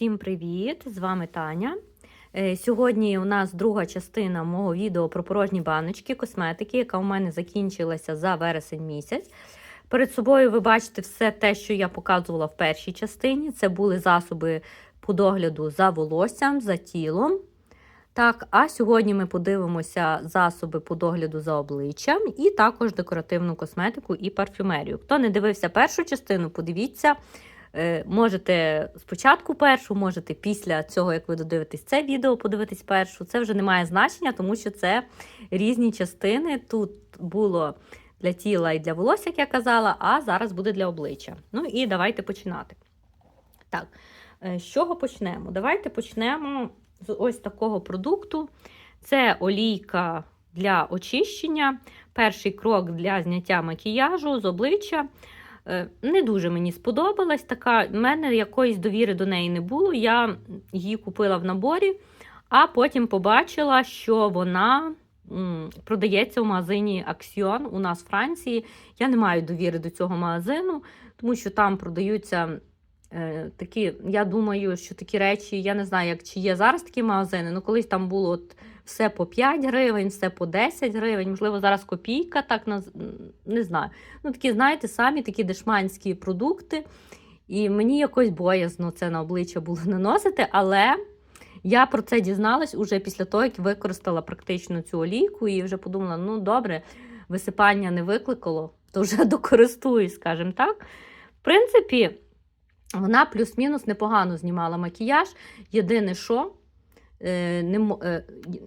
Всім привіт! З вами Таня. Е, Сьогодні у нас друга частина мого відео про порожні баночки косметики, яка у мене закінчилася за вересень місяць. Перед собою ви бачите все те, що я показувала в першій частині. Це були засоби по догляду за волоссям, за тілом. Так, а сьогодні ми подивимося засоби по догляду за обличчям і також декоративну косметику і парфюмерію. Хто не дивився першу частину, подивіться. Е, Можете спочатку першу, можете після цього, як ви додивитесь це відео, подивитись першу. Це вже не має значення, тому що це різні частини. Тут було для тіла і для волосся, як я казала, а зараз буде для обличчя. Ну і давайте починати. Так, е, з чого почнемо? Давайте почнемо з ось такого продукту. Це олійка для очищення. Перший крок для зняття макіяжу з обличчя. Е, Не дуже мені сподобалась така. У мене якоїсь довіри до неї не було. Я її купила в наборі, а потім побачила, що вона продається в магазині Axion у нас в Франції. Я не маю довіри до цього магазину, тому що там продаються. е, Такі, я думаю, що такі речі, я не знаю, як чи є зараз такі магазини. Ну, колись там було от все по 5 гривень, все по 10 гривень, можливо, зараз копійка, так не знаю. Ну, такі, знаєте, самі такі дешманські продукти. І мені якось боязно це на обличчя було наносити, але я про це дізналась уже після того, як використала практично цю олійку, і вже подумала: ну добре, висипання не викликало, то вже докористуюсь, скажімо так. В принципі, вона плюс-мінус непогано знімала макіяж. Єдине, що не, е,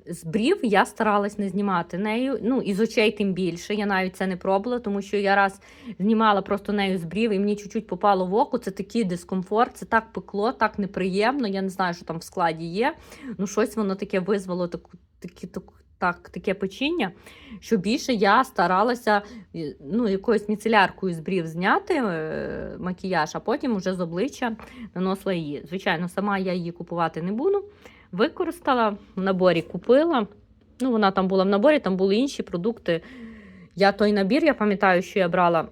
з брів я старалась не знімати нею. Ну, і з очей тим більше. Я навіть це не пробувала, тому що я раз знімала просто нею з брів, і мені чуть-чуть попало в око. Це такий дискомфорт, це так пекло, так неприємно. Я не знаю, що там в складі є. Ну, щось воно таке визвало таку, такі, таку, так, таке печіння, що більше я старалася е, ну, якоюсь міцеляркою з брів зняти е, макіяж, а потім вже з обличчя наносила її. Звичайно, сама я її купувати не буду. Використала в наборі, купила. Ну, вона там була в наборі, там були інші продукти. Я той набір, я пам'ятаю, що я брала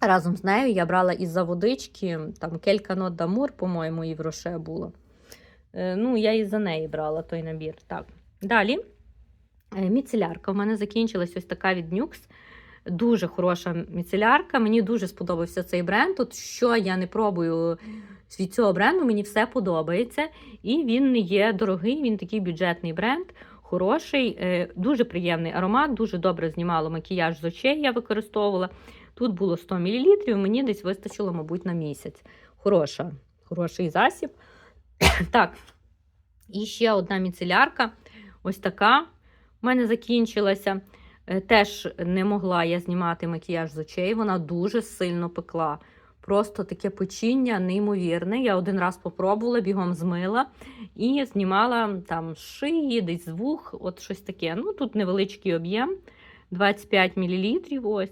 разом з нею. Я брала із-за водички, там кілька нот дамур, по-моєму, і в роше було. Е, Ну, я із-за неї брала той набір. Так. Далі. Е, Міцелярка. У мене закінчилась ось така від Nux. Дуже хороша міцелярка. Мені дуже сподобався цей бренд. От що я не пробую від цього бренду, мені все подобається. І він є дорогий, він такий бюджетний бренд, хороший, е, дуже приємний аромат, дуже добре знімало макіяж з очей. Я використовувала. Тут було 100 мл, мені десь вистачило, мабуть, на місяць. Хороша, хороший засіб. так, і ще одна міцелярка. Ось така у мене закінчилася. Е, Теж не могла я знімати макіяж з очей, вона дуже сильно пекла. Просто таке печіння неймовірне. Я один раз попробувала, бігом змила і знімала там шиї, десь з вух, от щось таке. Ну, тут невеличкий об'єм 25 мл. Ось.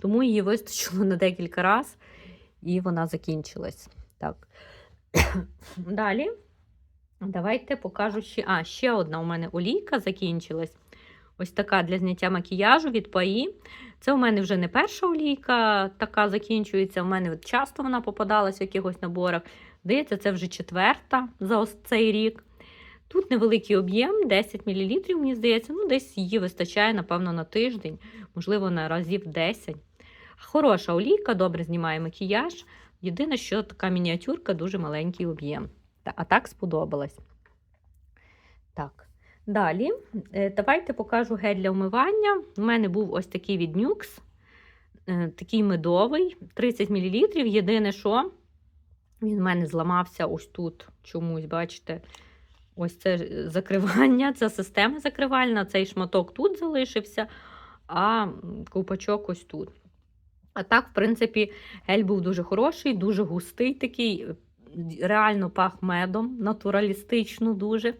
Тому її вистачило на декілька разів, і вона закінчилась. Так. Далі. Давайте покажу ще. А, ще одна у мене олійка закінчилась. Ось така для зняття макіяжу від Паї. Це у мене вже не перша олійка, така закінчується. У мене часто вона попадалась в якихось наборах. Здається, це вже четверта за ось цей рік. Тут невеликий об'єм, 10 мл, мені здається, ну десь її вистачає, напевно, на тиждень, можливо, на разів 10. Хороша олійка, добре знімає макіяж. Єдине, що така мініатюрка, дуже маленький об'єм. А так сподобалась. Так. Далі, е, давайте покажу гель для вмивання. У мене був ось такий від Nux, е, такий медовий, 30 мл. Єдине, що він в мене зламався ось тут. Чомусь, бачите, ось це закривання, це система закривальна, цей шматок тут залишився, а ковпачок ось тут. А так, в принципі, гель був дуже хороший, дуже густий такий, е, реально пах медом, натуралістично дуже.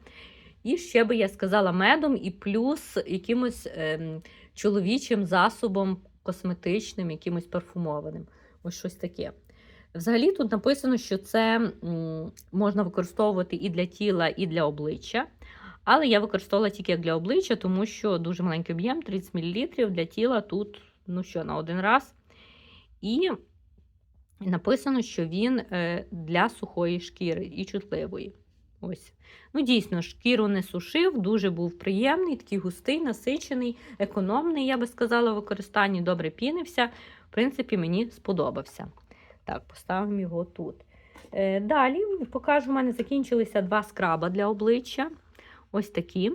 І ще би я сказала медом, і плюс якимось ем, чоловічим засобом косметичним, якимось парфумованим. Ось щось таке. Взагалі тут написано, що це можна використовувати і для тіла, і для обличчя. Але я використовувала тільки як для обличчя, тому що дуже маленький об'єм, 30 мл для тіла тут, ну що, на один раз. І написано, що він е, для сухої шкіри і чутливої. Ось. Ну, дійсно, шкіру не сушив, дуже був приємний, такий густий, насичений, економний, я би сказала, в використанні добре пінився. В принципі, мені сподобався. Так, поставимо його тут. Е, далі покажу, в мене закінчилися два скраба для обличчя. Ось такі.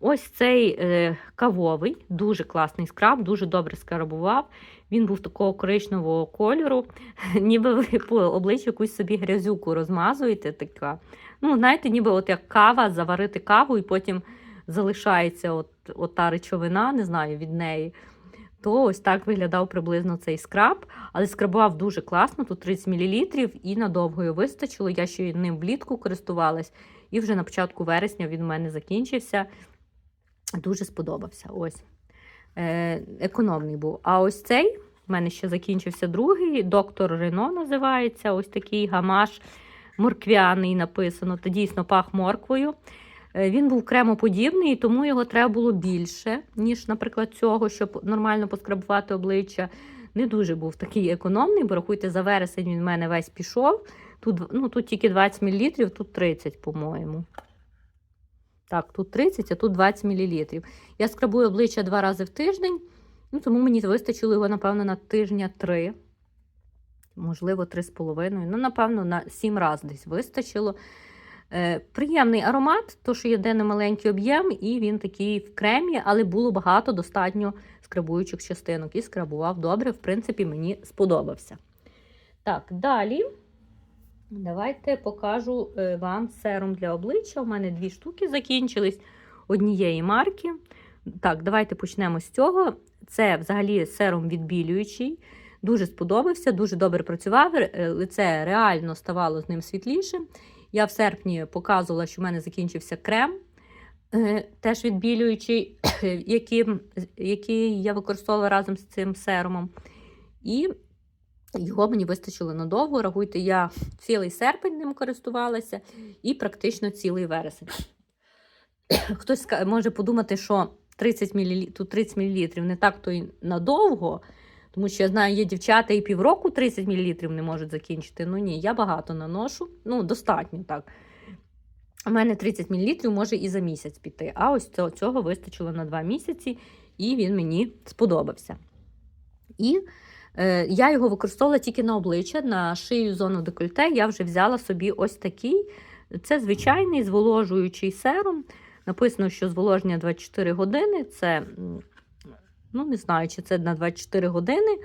Ось цей е, кавовий, дуже класний скраб, дуже добре скрабував. Він був такого коричневого кольору, ніби ви по обличчю якусь собі грязюку розмазуєте. така. Ну, знаєте, ніби от як кава, заварити каву і потім залишається от, от та речовина, не знаю, від неї. То ось так виглядав приблизно цей скраб, але скрабував дуже класно, тут 30 мл і надовго його вистачило. Я ще ним влітку користувалась, і вже на початку вересня він у мене закінчився. Дуже сподобався. Ось. Е, економний був. А ось цей, в мене ще закінчився другий. Доктор Рено називається. Ось такий гамаш морквяний написано. Та дійсно пах морквою. Е, Він був кремоподібний, тому його треба було більше, ніж, наприклад, цього, щоб нормально поскрабувати обличчя. Не дуже був такий економний, бо рахуйте, за вересень він в мене весь пішов. Тут, ну, тут тільки 20 мл, тут 30, по-моєму. Так, тут 30, а тут 20 мл. Я скрабую обличчя два рази в тиждень, ну, тому мені вистачило його, напевно, на тижня три, можливо, три з половиною. Ну, напевно, на сім разів десь вистачило. Е, приємний аромат, то що єдиний маленький об'єм, і він такий в кремі, але було багато достатньо скрабуючих частинок. І скрабував добре, в принципі, мені сподобався. Так, далі. Давайте покажу е, вам серум для обличчя. У мене дві штуки закінчились однієї марки. Так, давайте почнемо з цього. Це взагалі серум відбілюючий. Дуже сподобався, дуже добре працював. Е, Лице реально ставало з ним світлішим. Я в серпні показувала, що в мене закінчився крем, е, теж відбілюючий, який, який я використовувала разом з цим серумом. І його мені вистачило надовго. Рахуйте, я цілий серпень ним користувалася і практично цілий вересень. Хтось може подумати, що 30 мл, тут 30 мл не так то й надовго, тому що я знаю, є дівчата і півроку 30 мл не можуть закінчити. Ну ні, я багато наношу, ну достатньо так. У мене 30 мл може і за місяць піти. А ось цього, вистачило на 2 місяці, і він мені сподобався. І я його використовувала тільки на обличчя, на шию зону декольте. Я вже взяла собі ось такий. Це звичайний зволожуючий серум. Написано, що зволоження 24 години. Це, ну не знаю, чи це на 24 години,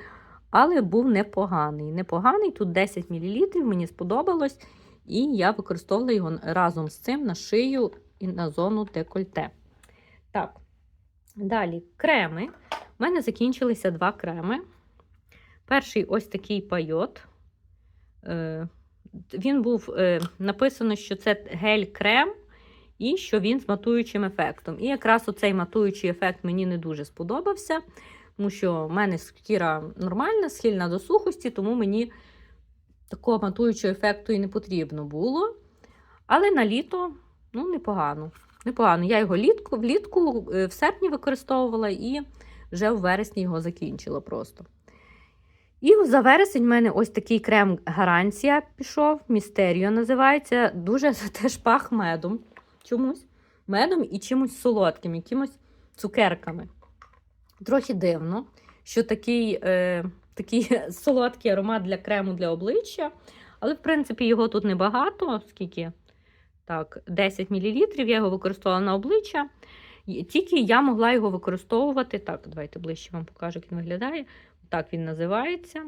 але був непоганий. Непоганий, тут 10 мл, мені сподобалось. І я використовувала його разом з цим на шию і на зону декольте. Так, далі креми. У мене закінчилися два креми. Перший ось такий пайот. Е, Він був е, написано, що це гель-крем і що він з матуючим ефектом. І якраз оцей матуючий ефект мені не дуже сподобався, тому що в мене шкіра нормальна, схильна до сухості, тому мені такого матуючого ефекту і не потрібно було. Але на літо ну, непогано. непогано. Я його літку, влітку е, в серпні використовувала і вже в вересні його закінчила просто. І за вересень в мене ось такий крем гарантія пішов, Містеріо називається. Дуже теж пах медом. Чомусь. Медом і чимось солодким, якимось цукерками. Трохи дивно, що такий, е, такий солодкий аромат для крему для обличчя. Але, в принципі, його тут небагато, скільки? Так, 10 мл. Я його використовувала на обличчя. Тільки я могла його використовувати. Так, давайте ближче вам покажу, як він виглядає. Так він називається.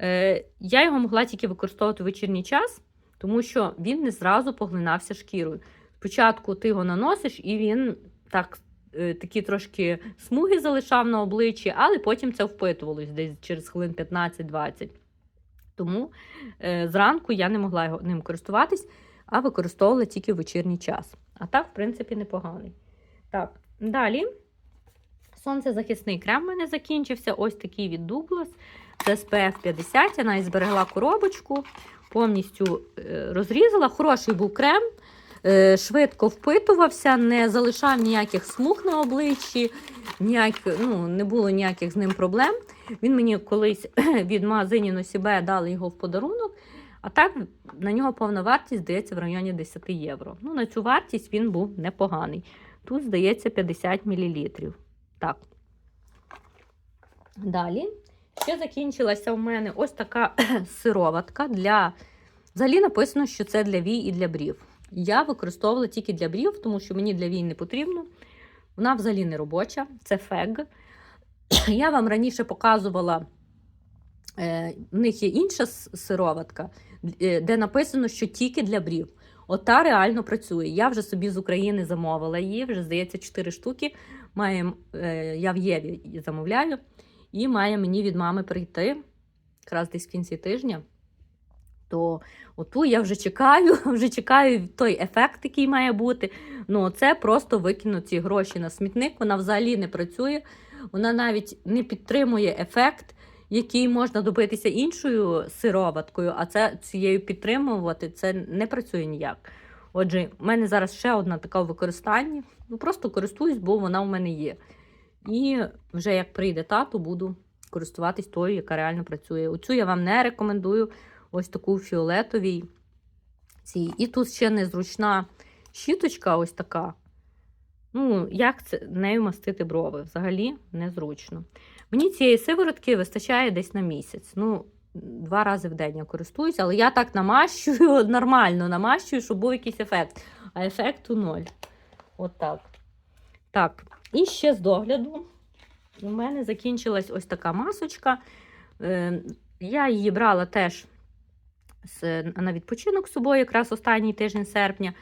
Е, я його могла тільки використовувати в вечірній час, тому що він не зразу поглинався шкірою. Спочатку ти його наносиш, і він так, е, такі трошки смуги залишав на обличчі, але потім це впитувалось десь через хвилин 15-20. Тому е, зранку я не могла його, ним користуватись, а використовувала тільки в вечірній час. А так, в принципі, непоганий. Так, далі. Сонцезахисний крем в мене закінчився. Ось такий від Douglas. Це SPF 50. Я навіть зберегла коробочку, повністю е, розрізала. Хороший був крем. е, швидко впитувався, не залишав ніяких смуг на обличчі, ніяк, ну, не було ніяких з ним проблем. Він мені колись від магазині Носібе дали його в подарунок. А так на нього повна вартість здається в районі 10 євро. Ну, на цю вартість він був непоганий. Тут, здається, 50 мл. Так. Далі. Ще закінчилася у мене ось така сироватка для. Взагалі написано, що це для вій і для брів. Я використовувала тільки для брів, тому що мені для вій не потрібно. Вона взагалі не робоча, це фег. Я вам раніше показувала, е, в них є інша сироватка, е, де написано, що тільки для брів. Ота реально працює. Я вже собі з України замовила її, вже здається, 4 штуки. Має, е, я в Єві замовляю, і має мені від мами прийти якраз десь в кінці тижня. То оту я вже чекаю, вже чекаю той ефект, який має бути. Ну, це просто викину ці гроші на смітник. Вона взагалі не працює. Вона навіть не підтримує ефект, який можна добитися іншою сироваткою, а це цією підтримувати це не працює ніяк. Отже, в мене зараз ще одна така в використанні. Ну, просто користуюсь, бо вона у мене є. І вже як прийде тато, буду користуватись тою, яка реально працює. Оцю я вам не рекомендую. Ось таку фіолетовій. Цій. І тут ще незручна щіточка, ось така. Ну, як це нею мастити брови? Взагалі незручно. Мені цієї сиворотки вистачає десь на місяць. Ну, два рази в день я користуюся, але я так намащую, нормально намащую, щоб був якийсь ефект. А ефекту ноль. От так. Так, і ще з догляду. У мене закінчилась ось така масочка. Е, Я її брала теж на відпочинок з собою, якраз останній тиждень серпня.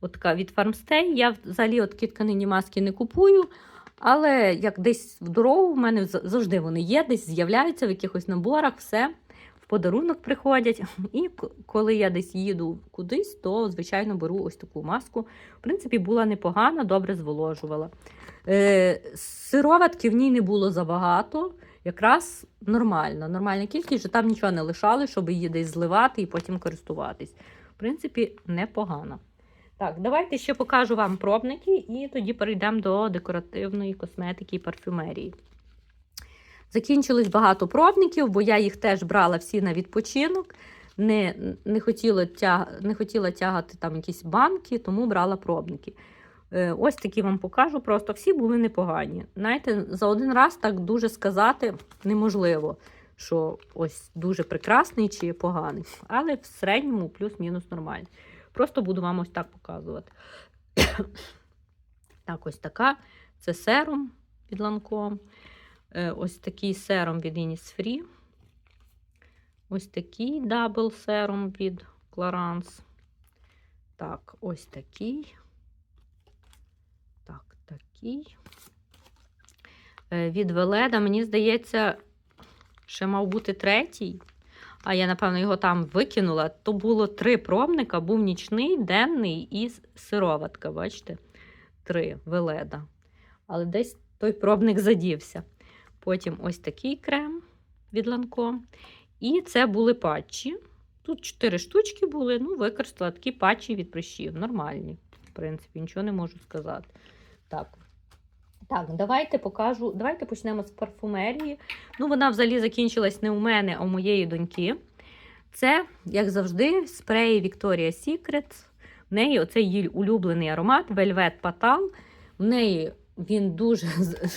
От така від Farmstay. Я взагалі от тканині маски не купую. Але як десь в дорогу, в мене завжди вони є, десь з'являються в якихось наборах, все подарунок приходять. І коли я десь їду кудись, то звичайно беру ось таку маску. В принципі, була непогана, добре зволожувала. Е, сироватки в ній не було забагато, якраз нормально. Нормальна кількість, що там нічого не лишали, щоб її десь зливати і потім користуватись. В принципі, непогано. Так, давайте ще покажу вам пробники, і тоді перейдемо до декоративної косметики і парфюмерії. Закінчилось багато пробників, бо я їх теж брала всі на відпочинок. Не, не, хотіла, тяг, не хотіла тягати там якісь банки, тому брала пробники. Е, ось такі вам покажу. Просто всі були непогані. Знаєте, за один раз так дуже сказати неможливо, що ось дуже прекрасний чи поганий. Але в середньому плюс-мінус нормальний. Просто буду вам ось так показувати. так, ось така. Це серум під ланком. Е, Ось такий серум від Innisfree. Ось такий дабл серум від Clarins. Так, ось такий. Так, такий. Е, Від Веледа, мені здається, ще мав бути третій. А я, напевно, його там викинула. То було три пробника: був нічний, денний і сироватка. Бачите? Три веледа. Але десь той пробник задівся. Потім ось такий крем від Lancome. І це були патчі. Тут чотири штучки були. Ну, використала такі патчі від прищів. Нормальні. В принципі, нічого не можу сказати. Так. Так, давайте покажу. Давайте почнемо з парфумерії. Ну, вона взагалі закінчилась не у мене, а у моєї доньки. Це, як завжди, спреї Victoria's Secret. В неї оцей її улюблений аромат Velvet Patal. В неї він дуже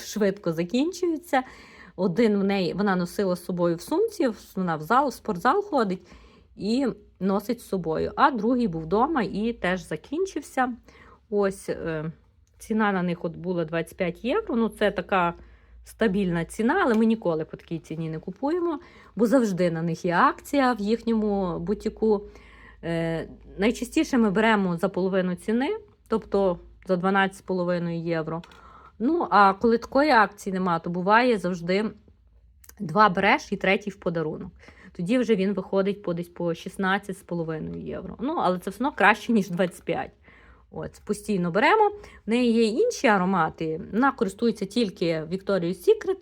швидко закінчується. Один в неї вона носила з собою в сумці, вона в зал, в спортзал ходить і носить з собою. А другий був вдома і теж закінчився. Ось е, ціна на них от була 25 євро. Ну, це така стабільна ціна, але ми ніколи по такій ціні не купуємо, бо завжди на них є акція в їхньому бутіку. Е, найчастіше ми беремо за половину ціни, тобто за 12,5 євро. Ну, а коли такої акції немає, то буває завжди два береш і третій в подарунок. Тоді вже він виходить по десь по 16,5 євро. Ну, але це все одно краще, ніж 25. От, постійно беремо. В неї є інші аромати. Вона користується тільки Victoria's Secret.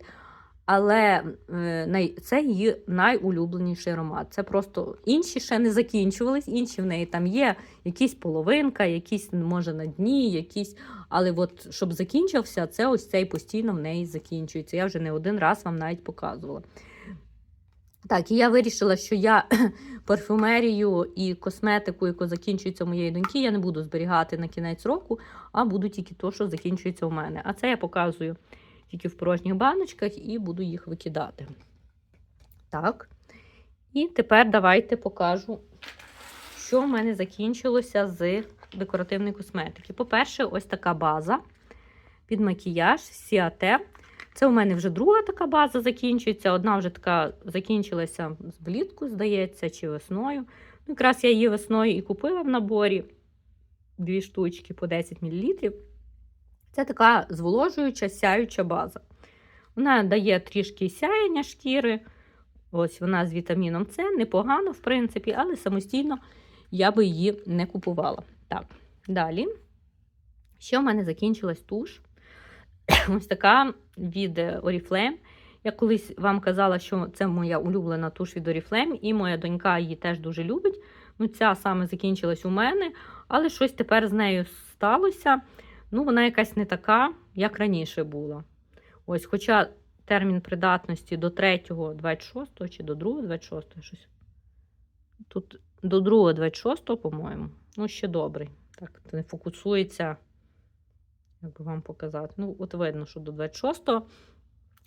Але е, це її найулюбленіший аромат. Це просто інші ще не закінчувались, інші в неї там є якісь половинка, якісь, може, на дні, якісь. Але от щоб закінчився, це ось цей постійно в неї закінчується. Я вже не один раз вам навіть показувала. Так, і я вирішила, що я парфюмерію і косметику, яку закінчується у моєї доньки, я не буду зберігати на кінець року, а буду тільки то, що закінчується у мене. А це я показую тільки в порожніх баночках і буду їх викидати. Так. І тепер давайте покажу, що в мене закінчилося з декоративної косметики. По-перше, ось така база під макіяж Сіате. Це у мене вже друга така база закінчується. Одна вже така закінчилася влітку, здається, чи весною. Якраз я її весною і купила в наборі дві штучки по 10 мл. Це така зволожуюча, сяюча база. Вона дає трішки сяєння шкіри. Ось вона з вітаміном С, непогано, в принципі, але самостійно я би її не купувала. Так, далі. Ще в мене закінчилась туш. Ось така від Oriflame. Я колись вам казала, що це моя улюблена туш від Oriflame, і моя донька її теж дуже любить. Ну, ця саме закінчилась у мене, але щось тепер з нею сталося. Ну, вона якась не така, як раніше була. Ось, хоча термін придатності до 3-го 26 чи до 2-го 26 щось. Тут до 2-го 26 по-моєму. Ну, ще добрий. Так, не фокусується. Як би вам показати? Ну, от видно, що до 26-го.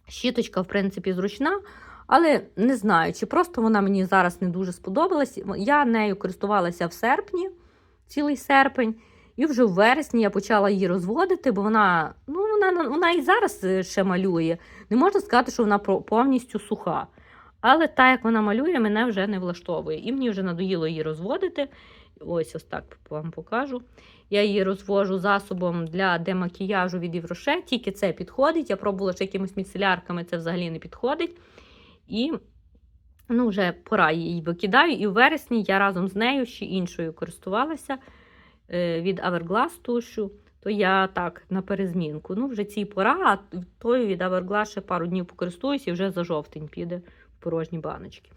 Щіточка, в принципі, зручна, але не знаю, чи просто вона мені зараз не дуже сподобалась. Я нею користувалася в серпні, цілий серпень. І вже в вересні я почала її розводити, бо вона ну, вона, вона і зараз е, ще малює. Не можна сказати, що вона повністю суха. Але так, як вона малює, мене вже не влаштовує. І мені вже надоїло її розводити. Ось ось так вам покажу. Я її розвожу засобом для демакіяжу від Євроше, тільки це підходить. Я пробувала ще якимись міцелярками, це взагалі не підходить. І ну, вже пора її викидаю. І в вересні я разом з нею ще іншою користувалася від Hourglass тушу, то я так на перезмінку. Ну, вже цій пора, а тою від Hourglass ще пару днів покористуюсь і вже за жовтень піде в порожні баночки.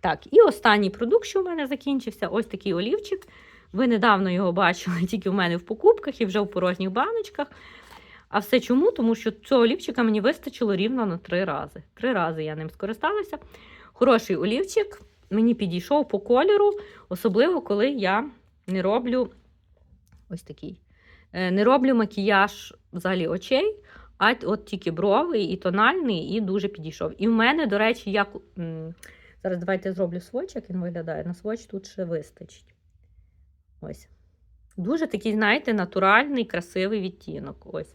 Так, і останній продукт, що в мене закінчився, ось такий олівчик. Ви недавно його бачили тільки в мене в покупках і вже в порожніх баночках. А все чому? Тому що цього олівчика мені вистачило рівно на три рази. Три рази я ним скористалася. Хороший олівчик, мені підійшов по кольору, особливо, коли я не роблю ось такий. Е, Не роблю макіяж взагалі очей, а от тільки бровий і тональний, і дуже підійшов. І в мене, до речі, як. Зараз давайте зроблю своч, як він виглядає. На своч тут ще вистачить. Ось. Дуже такий, знаєте, натуральний, красивий відтінок. Ось.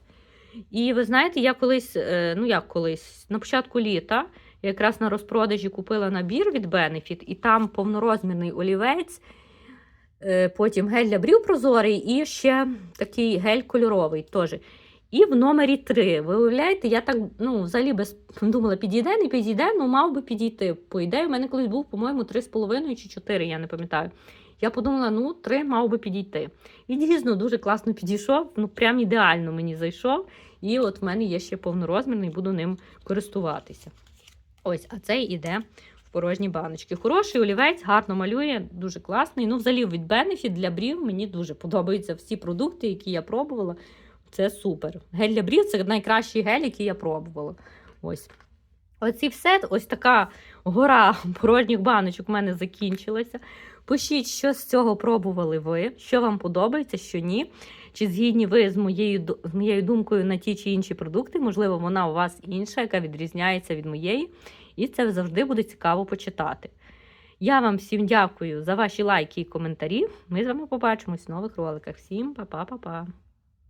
І ви знаєте, я колись, е, ну як колись, на початку літа я якраз на розпродажі купила набір від Benefit, і там повнорозмірний олівець. Е, потім гель для брів прозорий і ще такий гель кольоровий теж. І в номері 3. Ви уявляєте, я так ну, взагалі без думала, підійде, не підійде, ну мав би підійти. По ідеї, у мене колись був, по-моєму, 3,5 чи 4, я не пам'ятаю. Я подумала, ну, 3 мав би підійти. І дійсно дуже класно підійшов, ну прям ідеально мені зайшов. І от в мене є ще повнорозмірний, буду ним користуватися. Ось, а цей іде порожні баночки. Хороший олівець, гарно малює, дуже класний. Ну, взагалі, від Benefit для брів мені дуже подобаються всі продукти, які я пробувала. Це супер. Гель для брів це найкращий гель, який я пробувала. Ось. Оці все, ось така гора порожніх баночок у мене закінчилася. Пишіть, що з цього пробували ви, що вам подобається, що ні. Чи згідні ви з моєю з моєю думкою на ті чи інші продукти? Можливо, вона у вас інша, яка відрізняється від моєї. І це завжди буде цікаво почитати. Я вам всім дякую за ваші лайки і коментарі. Ми з вами побачимось в нових роликах. Всім па-па-па-па!